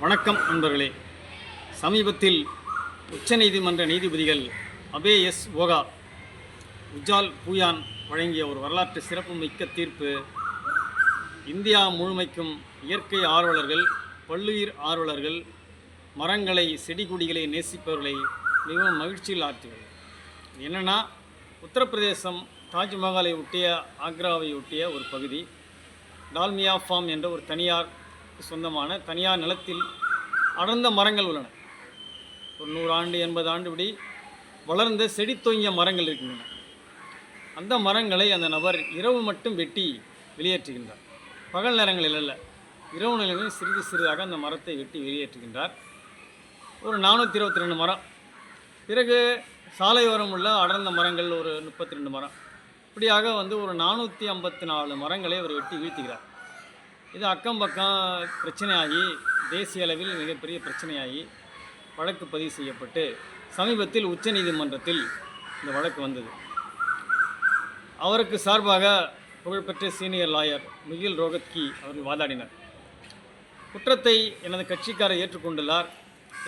வணக்கம் நண்பர்களே. சமீபத்தில் உச்சநீதிமன்ற நீதிபதிகள் அபே எஸ் ஓகா உஜால் பூயான் வழங்கிய ஒரு வரலாற்று சிறப்புமிக்க தீர்ப்பு. இந்தியா முழுமைக்கும் இயற்கை ஆர்வலர்கள் பல்லுயிர் ஆர்வலர்கள் மரங்களை செடி கொடிகளை நேசிப்பவர்களை மிகவும் மகிழ்ச்சியில் ஆற்றுகிறது என்னென்னா உத்தரப்பிரதேசம் தாஜ்மஹாலை ஒட்டிய ஆக்ராவை ஒட்டிய ஒரு பகுதி டால்மியா ஃபார்ம் என்ற ஒரு தனியார் சொந்தமான தனியார் நிலத்தில் அடர்ந்த மரங்கள் உள்ளன. ஒரு நூறு ஆண்டு எண்பது ஆண்டு இப்படி வளர்ந்த செடித்தொங்கிய மரங்கள் இருக்கின்றன. அந்த மரங்களை அந்த நபர் இரவு மட்டும் வெட்டி வெளியேற்றுகின்றார். பகல் நேரங்களில் அல்ல இரவு நேரங்களில் சிறிது சிறிதாக அந்த மரத்தை வெட்டி வெளியேற்றுகின்றார். ஒரு நானூற்றி இருபத்தி ரெண்டு மரம். பிறகு சாலையோரம் உள்ள அடர்ந்த மரங்கள் ஒரு முப்பத்தி ரெண்டு மரம். இப்படியாக வந்து ஒரு நானூற்றி ஐம்பத்தி நாலு மரங்களை அவர் வெட்டி வீழ்த்துகிறார். இது அக்கம் பக்கம் பிரச்சனையாகி தேசிய அளவில் மிகப்பெரிய பிரச்சனையாகி வழக்கு பதிவு செய்யப்பட்டு சமீபத்தில் உச்சநீதிமன்றத்தில் இந்த வழக்கு வந்தது. அவருக்கு சார்பாக புகழ்பெற்ற சீனியர் லாயர் மிகில் ரோகத்கி அவர்கள் வாதாடினார். குற்றத்தை எனது கட்சிக்காரர் ஏற்றுக்கொண்டுள்ளார்.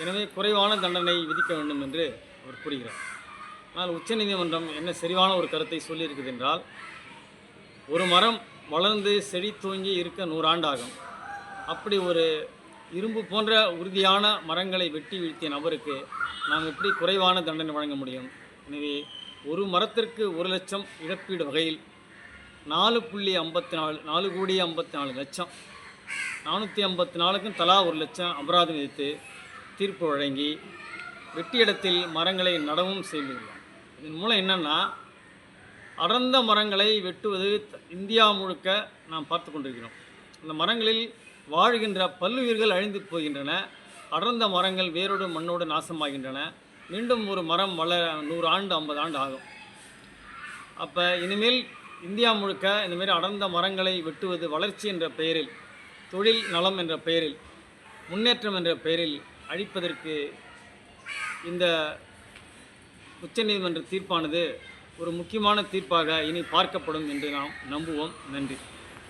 எனவே குறைவான தண்டனை விதிக்க வேண்டும் என்று அவர் கூறுகிறார். ஆனால் உச்சநீதிமன்றம் என்ன சரிவான ஒரு கருத்தை சொல்லியிருக்குது என்றால் ஒரு மரம் வளர்ந்து செடி தூங்கி இருக்க நூறாண்டாகும். அப்படி ஒரு இரும்பு போன்ற உறுதியான மரங்களை வெட்டி வீழ்த்திய நபருக்கு நாம் எப்படி குறைவான தண்டனை வழங்க முடியும்? எனவே ஒரு மரத்திற்கு ஒரு லட்சம் இழப்பீடு வகையில் நாலு புள்ளி ஐம்பத்தி நாலு நாலு கோடி ஐம்பத்தி நாலு லட்சம் நானூற்றி ஐம்பத்தி நாலுக்கும் தலா ஒரு லட்சம் அபராதம் விதித்து தீர்ப்பு வழங்கி வெட்டியிடத்தில் மரங்களை நடவும் செய்துள்ளார் இதன் மூலம் என்னென்னா அடர்ந்த மரங்களை வெட்டுவது த- இந்தியா முழுக்க நாம் பார்த்து கொண்டிருக்கிறோம். அந்த மரங்களில் வாழ்கின்ற பல்லுயிர்கள் அழிந்து போகின்றன. அடர்ந்த மரங்கள் வேரோடு மண்ணோடு நாசமாகின்றன. மீண்டும் ஒரு மரம் வளர நூறு ஆண்டு ஐம்பது ஆண்டு ஆகும். அப்போ இனிமேல் இந்தியா முழுக்க இந்தமாரி அடர்ந்த மரங்களை வெட்டுவது வளர்ச்சி என்ற பெயரில் தொழில் நலம் என்ற பெயரில் முன்னேற்றம் என்ற பெயரில் அழிப்பதற்கு இந்த உச்சநீதிமன்ற தீர்ப்பானது ஒரு முக்கியமான தீர்ப்பாக இனி பார்க்கப்படும் என்று நாம் நம்புவோம். நன்றி.